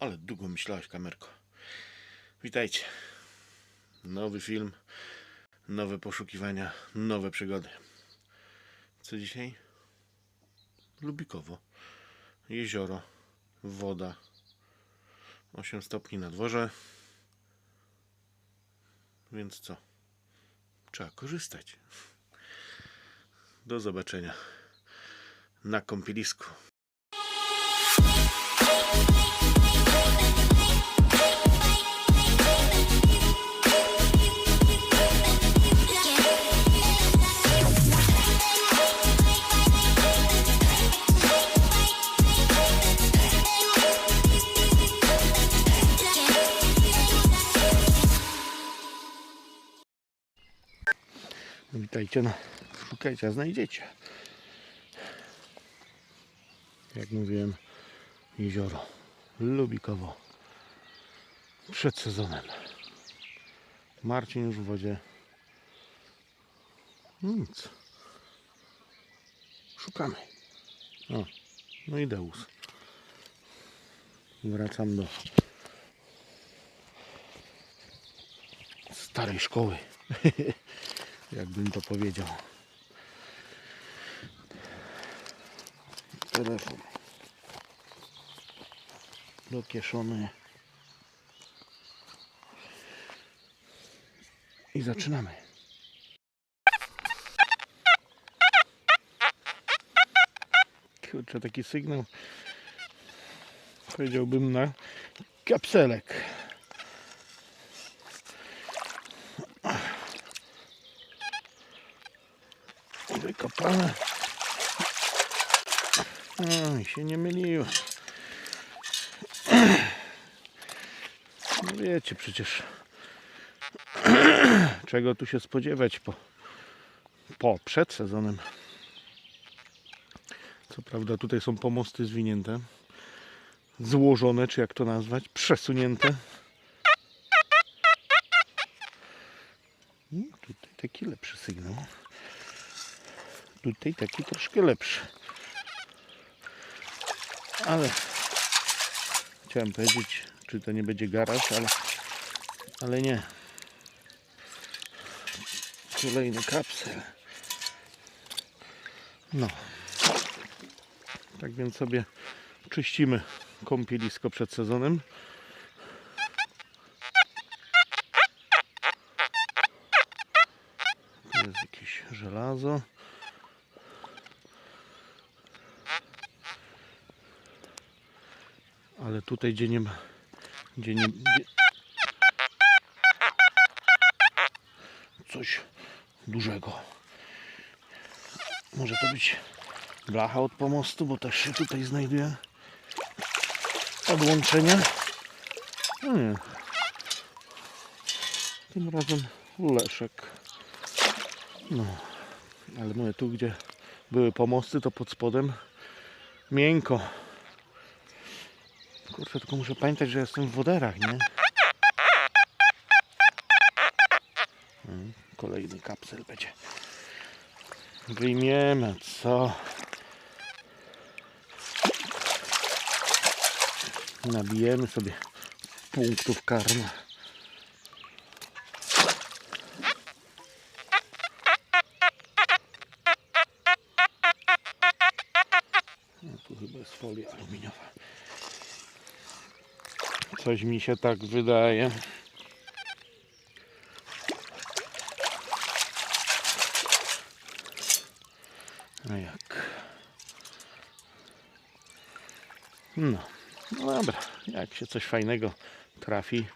Ale długo myślałaś, kamerko. Witajcie. Nowy film, nowe poszukiwania, nowe przygody. Co dzisiaj? Lubikowo. Jezioro, woda. 8 stopni na dworze. Więc co? Trzeba korzystać. Do zobaczenia na kąpielisku. Witajcie na Szukajcie, a znajdziecie. Jak mówiłem, jezioro Lubikowo przed sezonem. Marcin już w wodzie. Nic. Szukamy. O, no i Deus. Wracam do starej szkoły. jakbym to powiedział. Telefon dokieszony. I zaczynamy. Kurczę, taki sygnał powiedziałbym na kapselek. Się nie myliłem. No wiecie przecież czego tu się spodziewać po, po przed sezonem. Co prawda tutaj są pomosty zwinięte, złożone, czy jak to nazwać, przesunięte. No, tutaj taki lepszy sygnał tutaj taki troszkę lepszy. Ale chciałem powiedzieć, czy to nie będzie garaż, ale, ale nie. Kolejny kapsel. No. Tak więc sobie czyścimy kąpielisko przed sezonem. Tu jest jakieś żelazo. Tutaj gdzie nie ma. Gdzie nie. Gdzie... Coś dużego. Może to być blacha od pomostu, bo też się tutaj znajduje odłączenie. No nie. Tym razem leszek. No. Ale mówię, tu gdzie były pomosty, to pod spodem miękko. Kurczę, tylko muszę pamiętać, że jestem w woderach, nie? Mm, Kolejny kapsel będzie. Wyjmiemy, co? Nabijemy sobie punktów karma. Tu chyba jest folia. Coś mi się tak wydaje. A jak? No, no dobra. Jak się coś fajnego trafi,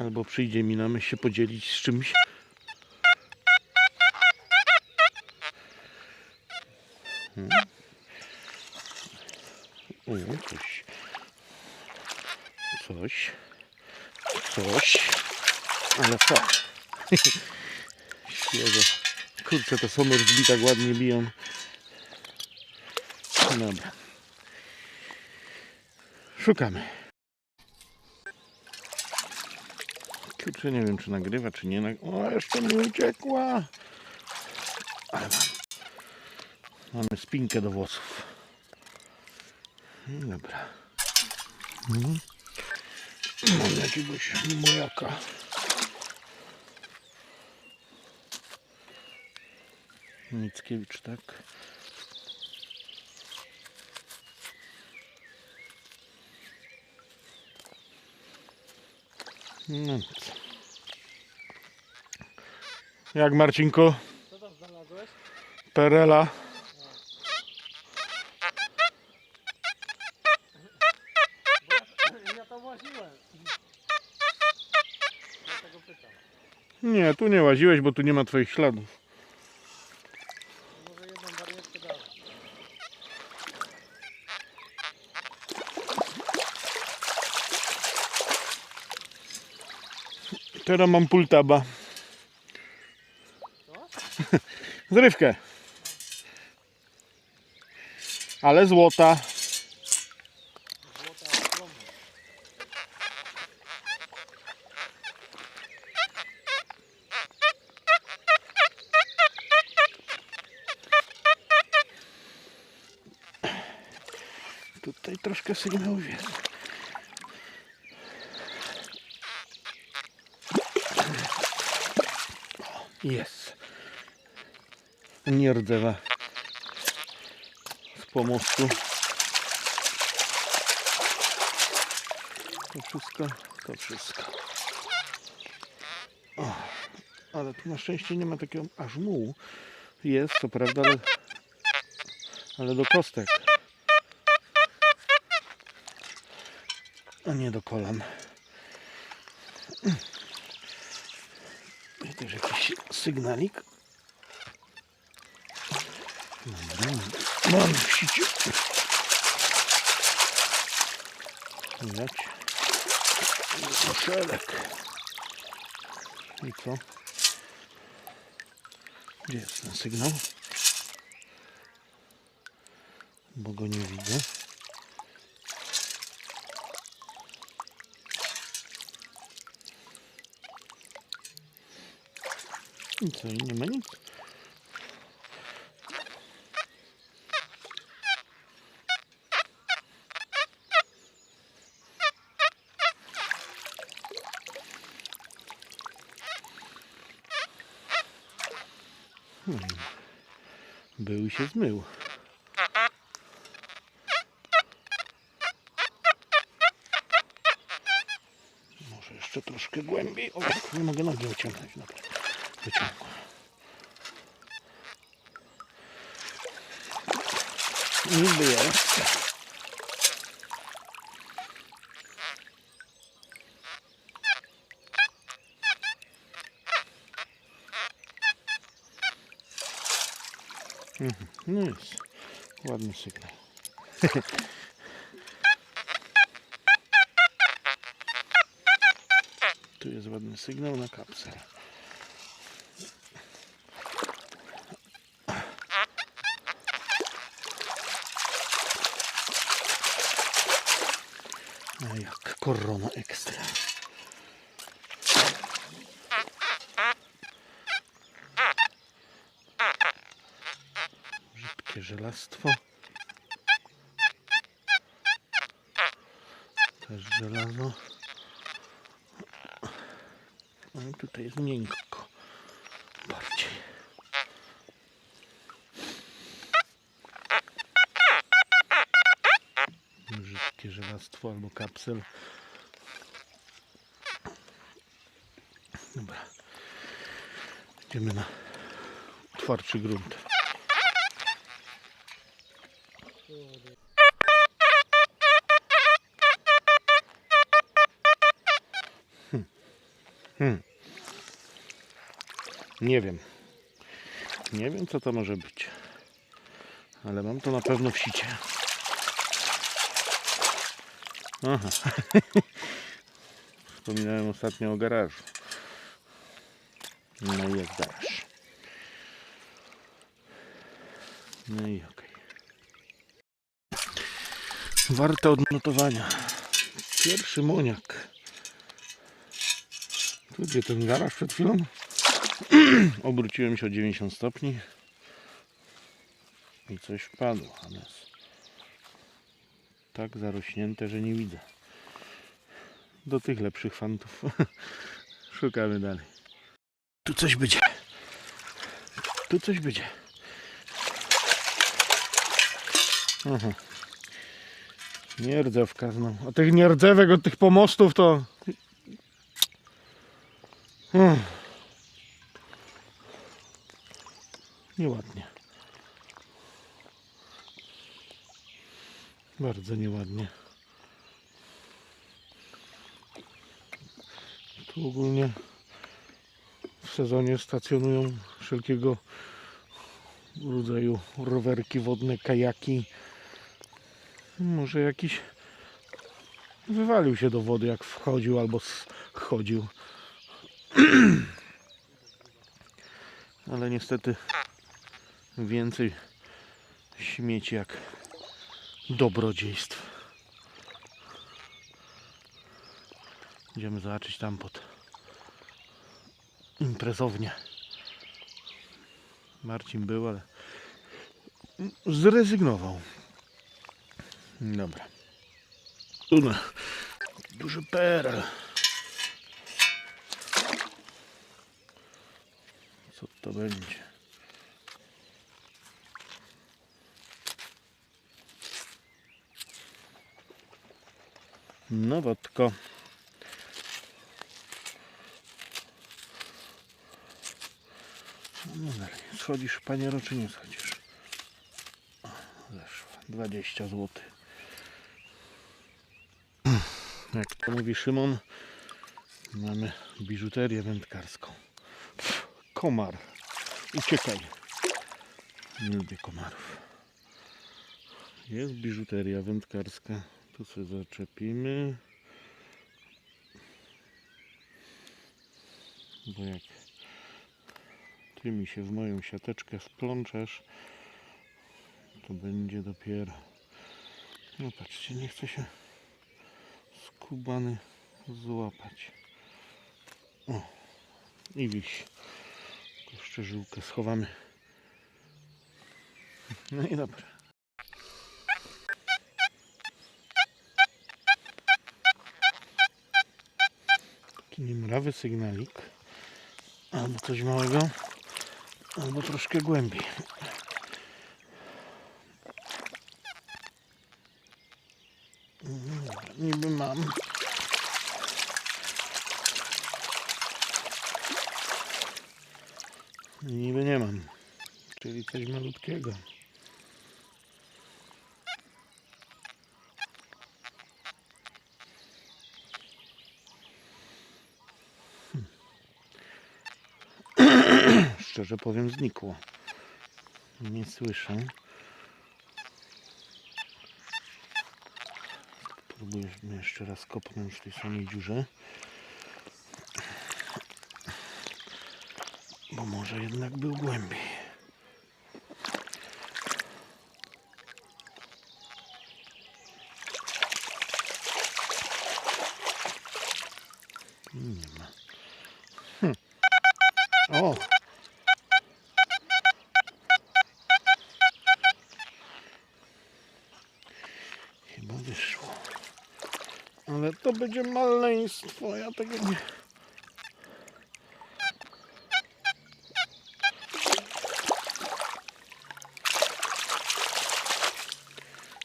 albo przyjdzie mi na myśl się podzielić z czymś. Coś, ale co? Świeżo. Kurczę, te somersby tak ładnie biją. Dobra. Szukamy. Kurczę, nie wiem czy nagrywa, czy nie nagrywa. O, jeszcze mi uciekła. Ale mam. Mamy spinkę do włosów. Dobra. Mhm. Mam jakiegoś mojaka. Mickiewicz, tak? No. Jak Marcinko? Co tam znalazłeś? Perela. Ja tam łaziłem. Dlatego pytam. Nie, tu nie łaziłeś, bo tu nie ma twoich śladów. Teraz mam pultaba. Zrywkę. Ale. Złota Sygnałów jest. Jest. Nie rdzewa. Z pomostu. To wszystko, to wszystko. O, ale tu na szczęście nie ma takiego aż mułu. Jest, co prawda, ale, ale do kostek. A nie do kolan. I też jakiś sygnalik. Mam w. Koszelek. I co? Gdzie jest ten sygnał? Bo go nie widzę. Co, nie ma nic? Hmm. Był się zmył. Może jeszcze troszkę głębiej. O, nie mogę nogi wyciągnąć. Dobra, wyciągłem. Niby jest. Mhm, No jest. Ładny sygnał. Tu jest ładny sygnał na kapsel. A jak korona ekstra. Brzydkie żelastwo. Też żelazo. No i tutaj jest miękko. Bardziej. Brzydkie żelastwo albo kapsel. Dobra. Idziemy na twardszy grunt. Hmm. Nie wiem. Nie wiem co to może być. Ale mam to na pewno w sicie. Aha. Wspominałem ostatnio o garażu. No i jest garaż. No i okej. Warte odnotowania. Pierwszy moniak. Tu gdzie ten garaż przed chwilą? Obróciłem się o 90 stopni i coś wpadło, ale tak zarośnięte, że nie widzę. do tych lepszych fantów. Szukamy dalej. Tu coś będzie. Tu coś będzie. Aha. Nierdzewka znowu. A tych nierdzewek od tych pomostów to... Uff. Nieładnie. Bardzo nieładnie. Tu ogólnie sezonie stacjonują wszelkiego rodzaju rowerki wodne, kajaki. Może jakiś wywalił się do wody jak wchodził albo schodził. Ale niestety więcej śmieci jak dobrodziejstw. Idziemy zobaczyć tam pod imprezownię. Marcin był, ale zrezygnował. Dobra. Na duży perel. Co to będzie? No wodko. No dalej. Schodzisz paniero czy nie schodzisz? O, zeszła. 20 zł. Jak to mówi Szymon, mamy biżuterię wędkarską. Komar. Uciekaj. Nie lubię komarów. Jest biżuteria wędkarska. Tu sobie zaczepimy. Bo jak mi się w moją siateczkę wplączesz, to będzie dopiero. No patrzcie, nie chce się skubany złapać. O, i wiś. Jeszcze żyłkę schowamy. No i dobra. Taki niemrawy sygnalik. Albo coś małego, albo troszkę głębiej. Mm, Niby mam. Niby nie mam. Czyli coś malutkiego. Szczerze powiem, znikło. Nie słyszę. Próbuję jeszcze raz kopnąć w tej samej dziurze. Bo może jednak był głębiej. Maleństwo. Ja tego nie...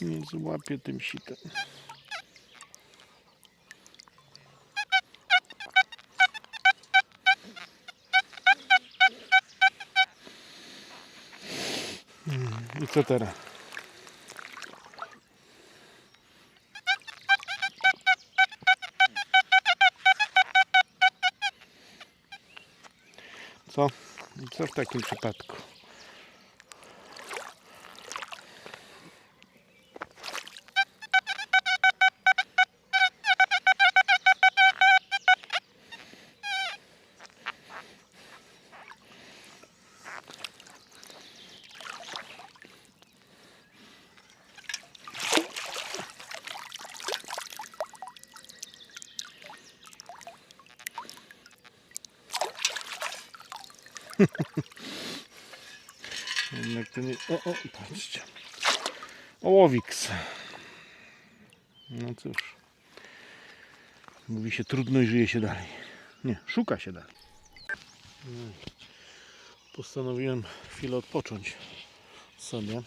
Nie złapię tym sitem. Mm, I co teraz? Co w takim przypadku? Jednak to nie... O, o, patrzcie. Ołowiks. No cóż. Mówi się trudno i żyje się dalej. Nie, szuka się dalej. No Postanowiłem chwilę odpocząć sobie.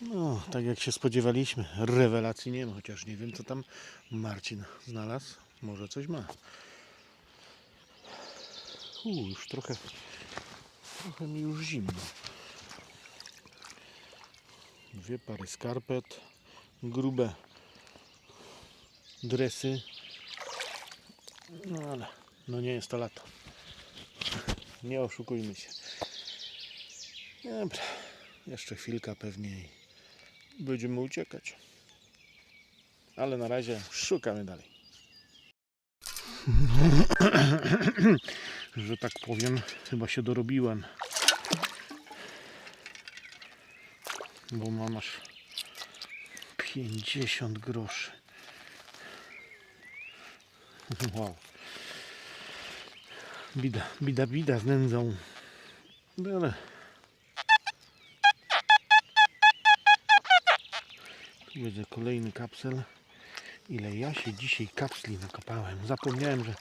No, tak jak się spodziewaliśmy, rewelacji nie ma, chociaż nie wiem co tam Marcin znalazł. Może coś ma. U, już trochę, trochę mi już zimno. Dwie pary skarpet, grube dresy. No ale, no nie jest to lato. Nie oszukujmy się. Dobra, jeszcze chwilka pewnie i będziemy uciekać. Ale na razie szukamy dalej. Że tak powiem, chyba się dorobiłem. Bo mam aż 50 groszy. Wow. Bida, bida, bida z nędzą. No Ale tu będzie kolejny kapsel. Ile ja się dzisiaj kapsli nakopałem. Zapomniałem, że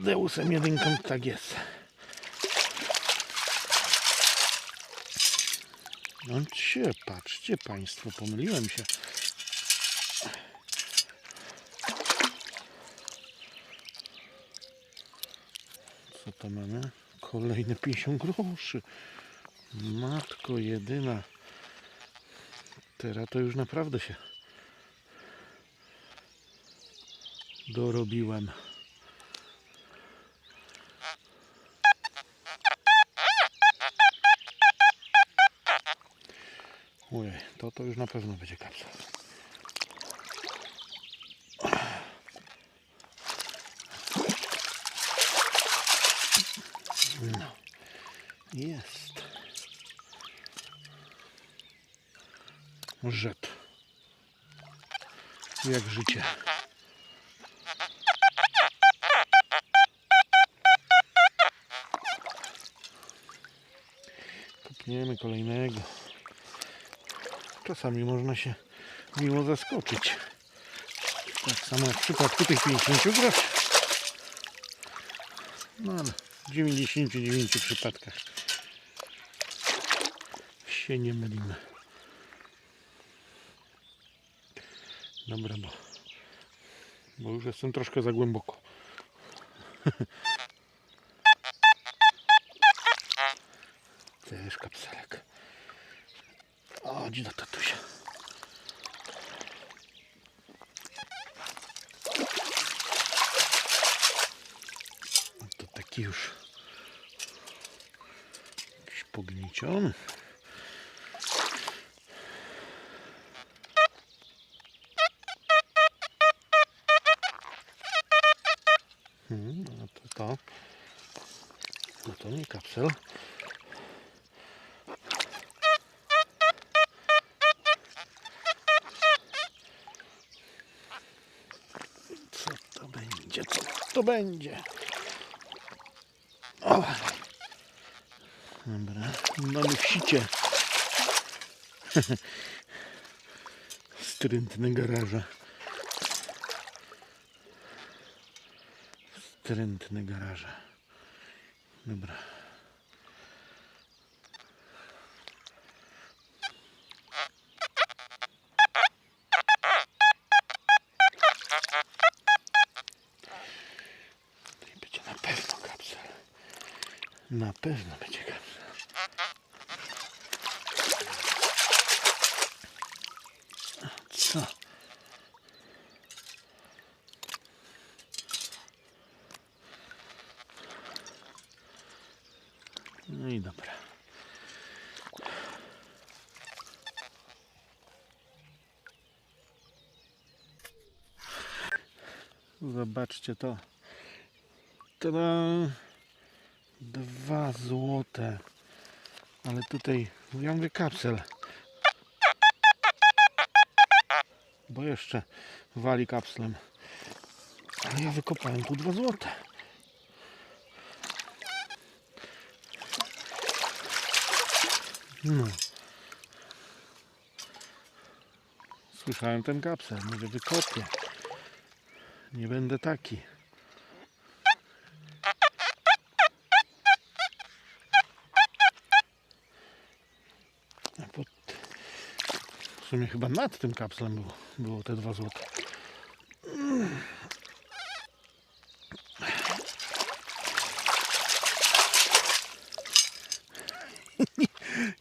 z Deusem jedynką tak jest. No cię, patrzcie Państwo, pomyliłem się. Co to mamy? Kolejne 50 groszy. Matko jedyna. Teraz to już naprawdę się dorobiłem. To to już na pewno będzie kapsel. No, jest. Rzet. Jak życie. Kopniemy kolejnego. Czasami można się miło zaskoczyć. Tak samo jak w przypadku tych 50 groszy. No ale w 99 przypadkach się nie mylimy. Dobra, bo, bo już jestem troszkę za głęboko. Też kapselek. Gdzie do tatusia. To taki już jakiś pognieciony. Hmm, no to to. No to nie kapsel. To będzie? O! Dobra, mamy w sicie. Strętne garaże. Strętne garaże. Dobra. Tutaj będzie na pewno kapsel. Na pewno będzie kapsel. Co? No i dobra. Zobaczcie to. Tada! Dwa złote. Ale tutaj, ja mówię kapsel. Bo jeszcze wali kapslem. Ale ja wykopałem tu dwa złote. No. Słyszałem ten kapsel, mówię wykopię. Nie będę taki. Pod... W sumie chyba nad tym kapslem było, było te dwa złote.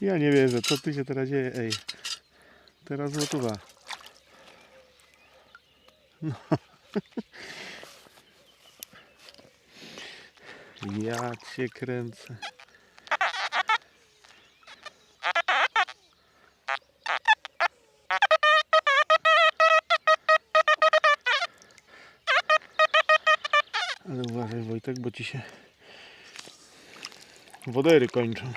Ja nie wierzę, co tu się teraz dzieje, ej. Teraz złotówa. No. Ja cię kręcę. Ale uważaj Wojtek, bo ci się wodery kończą.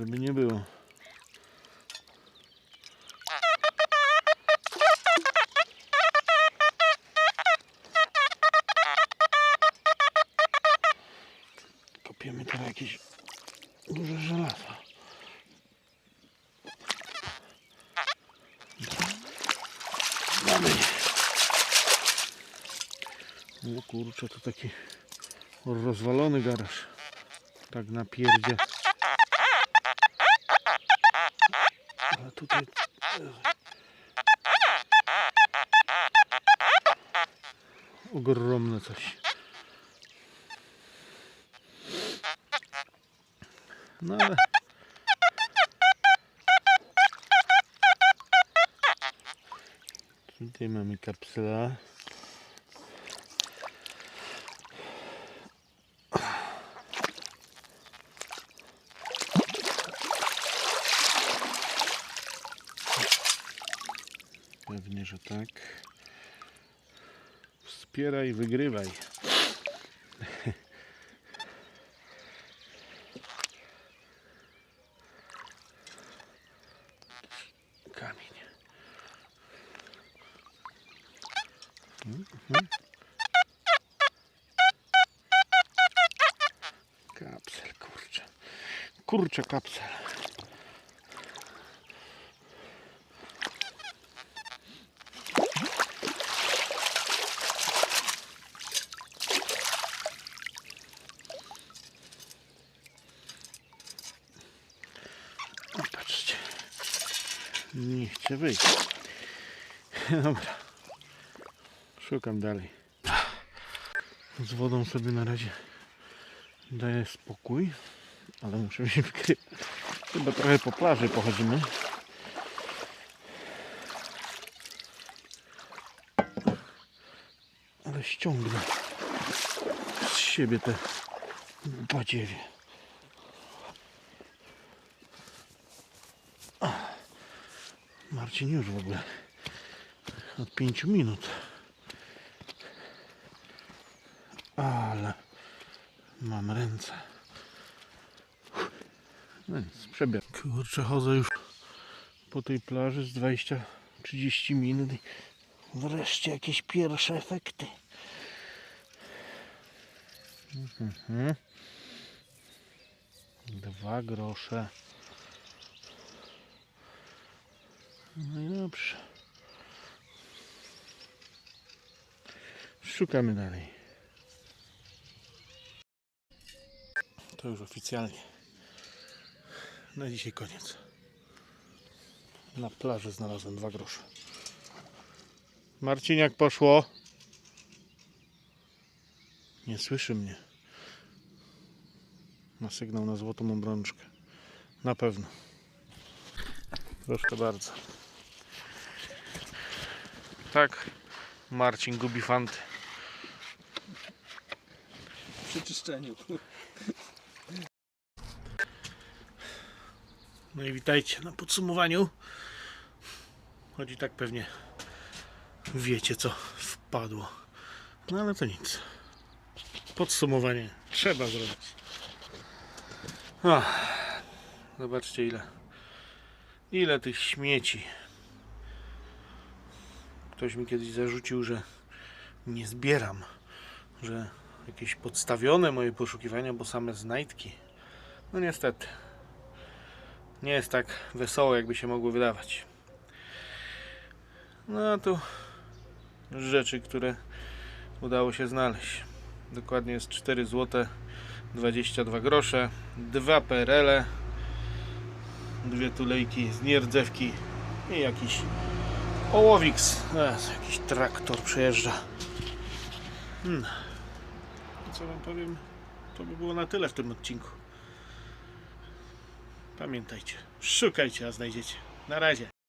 Żeby nie było. Kopiemy teraz jakieś duże żelazo. Mamy. O kurczę, to taki rozwalony garaż. Tak na pierdzie. Ale tutaj... Ogromne coś. No ale... Tutaj mamy kapsla. Pewnie, że tak. Wspieraj, wygrywaj. Kamień. Mhm. Kapsel, kurczę. Kurczę kapsel. O, patrzcie. Nie chce wyjść. Dobra. Szukam dalej. Z wodą sobie na razie daję spokój, ale muszę się wykryć. Chyba trochę po plaży pochodzimy. Ale ściągnę z siebie te badziewie. Marcin już w ogóle od 5 minut. Ale mam ręce. No nic, przebieram. Kurczę, chodzę już po tej plaży z 20-30 minut i wreszcie jakieś pierwsze efekty. Mhm. Dwa grosze. No i dobrze. Szukamy dalej. To już oficjalnie. Na dzisiaj koniec. Na plaży znalazłem dwa grosze. Marcin, jak poszło? Nie słyszy mnie. Ma sygnał na złotą obrączkę. Na pewno. Proszę bardzo. Tak, Marcin gubi fanty. Przy czyszczeniu. No i witajcie na podsumowaniu. Chodzi tak pewnie wiecie co wpadło. No ale to nic. Podsumowanie trzeba zrobić. Ach, zobaczcie ile ile tych śmieci. Ktoś mi kiedyś zarzucił, że nie zbieram, że jakieś podstawione moje poszukiwania, bo same znajdki. No niestety. nie jest tak wesoło, jakby się mogło wydawać. No a tu rzeczy, które udało się znaleźć. Dokładnie jest 4 zł 22 grosze, dwa perele, dwie tulejki z nierdzewki i jakiś ołowiks. E, jakiś traktor przejeżdża. Hmm. Co wam powiem? To by było na tyle w tym odcinku. Pamiętajcie, szukajcie, a znajdziecie. Na razie.